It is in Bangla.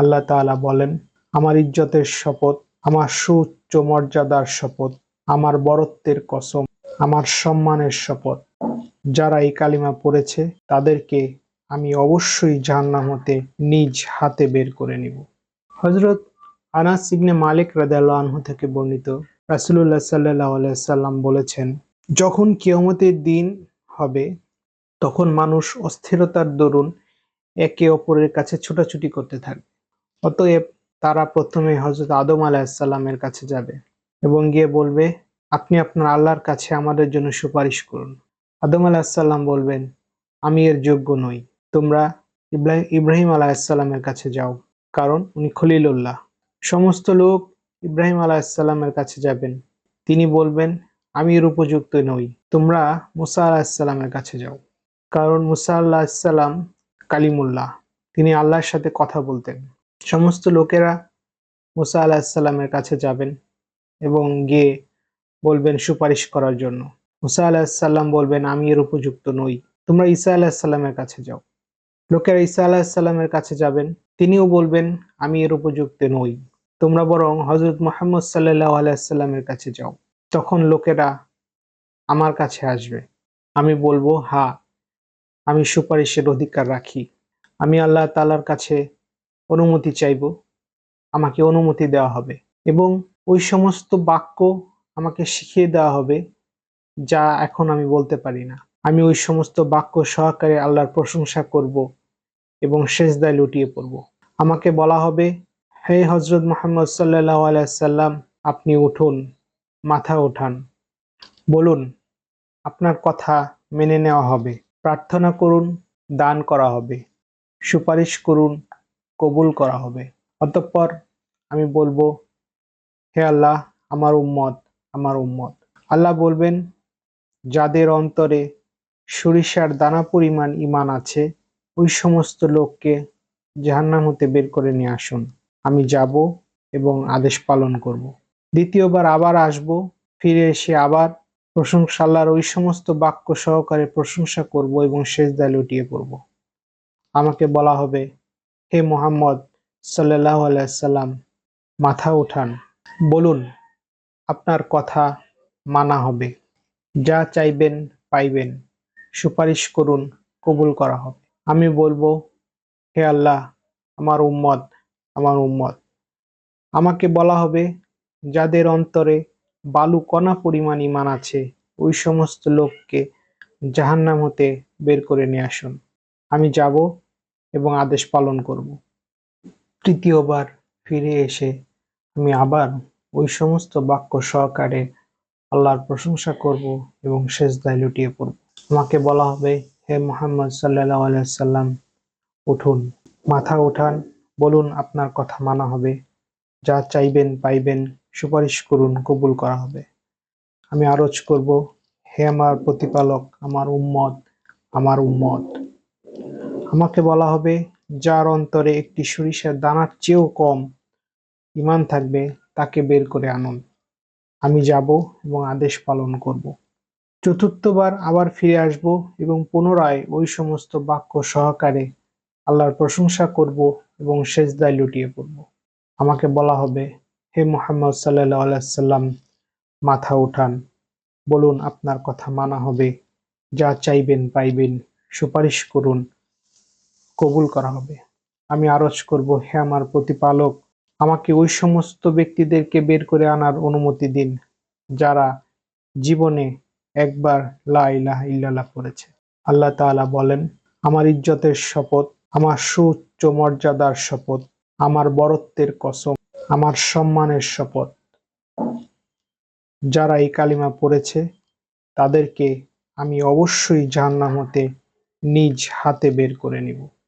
আল্লাহ তাআলা বলেন, আমার ইজ্জতের শপথ, আমার সুউচ্চ মর্যাদার শপথ, আমার বরত্বের কসম, আমার সম্মানের শপথ। যারা এই কালিমা পড়েছে, তাদেরকে আমি অবশ্যই জাহান্নাম হতে নিজ হাতে বের করে নিব। হজরত আনাস ইবনে মালিক আনহু থেকে বর্ণিত, রাসূলুল্লাহ সাল্লাল্লাহু আলাইহি সাল্লাম বলেছেন, যখন কিয়ামতের দিন হবে, তখন মানুষ অস্থিরতার দরুন একে অপরের কাছে ছোটাছুটি করতে থাকবে। অতএব তারা প্রথমে হজরত আদম আলাহিসাল্লামের কাছে যাবে এবং গিয়ে বলবে, আপনি আপনার আল্লাহর কাছে আমাদের জন্য সুপারিশ করুন। আদম আলাহিসাল্লাম বলবেন, আমি এর যোগ্য নই। তোমরা ইব্রাহিম আলাহিসাল্লামের কাছে যাও, কারণ উনি খলিলুল্লাহ। সমস্ত লোক ইব্রাহিম আলাহিসাল্লামের কাছে যাবেন। তিনি বলবেন, আমি এর উপযুক্ত নই। তোমরা মুসা আলাহিসাল্লামের কাছে যাও, কারণ মুসা আল্লাহিসাল্লাম কালিমুল্লাহ। তিনি আল্লাহর সাথে কথা বলতেন। সমস্ত লোকেরা মুসা আলাহিসাল্লামের কাছে যাবেন এবং গিয়ে বলবেন সুপারিশ করার জন্য। মুসা আলাহিসাল্লাম বলবেন, আমি এর উপযুক্ত নই। তোমরা ঈসা আলাহিসাল্লামের কাছে যাও। লোকেরা ঈসা আলাহিসাল্লামের কাছে যাবেন, তিনিও বলবেন, আমি এর উপযুক্ত নই। তোমরা বরং হজরত মোহাম্মদ সাল্লাহ আলাইসাল্লামের কাছে যাও। তখন লোকেরা আমার কাছে আসবে। আমি বলব হা আমি সুপারিশের অধিকার রাখি। আমি আল্লাহ তালার কাছে অনুমতি চাইব, আমাকে অনুমতি দেওয়া হবে এবং ওই সমস্ত বাক্য আমাকে শিখিয়ে দেওয়া হবে যা এখন আমি বলতে পারি না। আমি ওই সমস্ত বাক্য সহকারে আল্লাহর প্রশংসা করব এবং শেষদায় লুটিয়ে পড়ব। আমাকে বলা হবে, হে হজরত মোহাম্মদ সাল্লাহ আলাইসাল্লাম আপনি উঠুন, মাথা ওঠান। বলুন, আপনার কথা মেনে নেওয়া হবে। প্রার্থনা করুন, দান করা হবে। সুপারিশ করুন কবুল করা হবে। অতঃপর আমি বলব, হে আল্লাহ, আমার উম্মত আমার উম্মত। আল্লাহ বলবেন, যাদের অন্তরে সরিষার দানা পরিমাণ ইমান আছে, ওই সমস্ত লোককে জাহান্নাম হতে বের করে নিয়ে আসুন। আমি যাব এবং আদেশ পালন করব। দ্বিতীয়বার আবার আসব, ফিরে এসে আবার প্রশংসা আল্লাহর ওই সমস্ত বাক্য সহকারে প্রশংসা করব এবং শেষ দায় লুটিয়ে পড়ব। আমাকে বলা হবে হে মোহাম্মদ সাল্লাহ আলাইসাল্লাম মাথা উঠান। বলুন, আপনার কথা মানা হবে। যা চাইবেন পাইবেন। সুপারিশ করুন, কবুল করা হবে। আমি বলব, হে আল্লাহ, আমার উম্মত আমার উম্মত। আমাকে বলা হবে, যাদের অন্তরে বালু কণা পরিমাণ ইমান আছে, ওই সমস্ত লোককে জাহান্নাম হতে বের করে নিয়ে আসুন। আমি যাব এবং আদেশ পালন করব। তৃতীয়বার ফিরে এসে আমি আবার ওই সমস্ত বাক্য সহকারে আল্লাহর প্রশংসা করব এবং শেষ দায় লুটিয়ে পড়ব। আমাকে বলা হবে, হে মোহাম্মদ সাল্লাহ আলাইসাল্লাম উঠুন, মাথা উঠান, বলুন আপনার কথা মানা হবে। যা চাইবেন, পাইবেন, সুপারিশ করুন, কবুল করা হবে। আমি আরজ করব, হে আমার প্রতিপালক, আমার উম্মত আমার উম্মত। আমাকে বলা হবে, যার অন্তরে একটি সরিষার দানার চেয়েও কম ইমান থাকবে, তাকে বের করে আনুন। আমি যাব এবং আদেশ পালন করব। চতুর্থবার আবার ফিরে আসব এবং পুনরায় ওই সমস্ত বাক্য সহকারে আল্লাহর প্রশংসা করব এবং শেষদায় লুটিয়ে পড়ব। আমাকে বলা হবে, হে মোহাম্মদ সাল্লাহ আলাইসাল্লাম মাথা উঠান। বলুন, আপনার কথা মানা হবে। যা চাইবেন, পাইবেন, সুপারিশ করুন। কবুল করা হবে। আমি আরজ করব, হে আমার প্রতিপালক, আমাকে ওই সমস্ত ব্যক্তিদেরকে বের করে আনার অনুমতি দিন, যারা জীবনে একবার লা ইলাহা ইল্লাল্লাহ পড়েছে। আল্লাহ তাআলা বলেন, আমার ইজ্জতের শপথ, আমার সুউচ্চ মর্যাদার শপথ, আমার বরত্বের কসম, আমার সম্মানের শপথ। যারা এই কালিমা পড়েছে, তাদেরকে আমি অবশ্যই জাহান্নাম হতে নিজ হাতে বের করে নিব।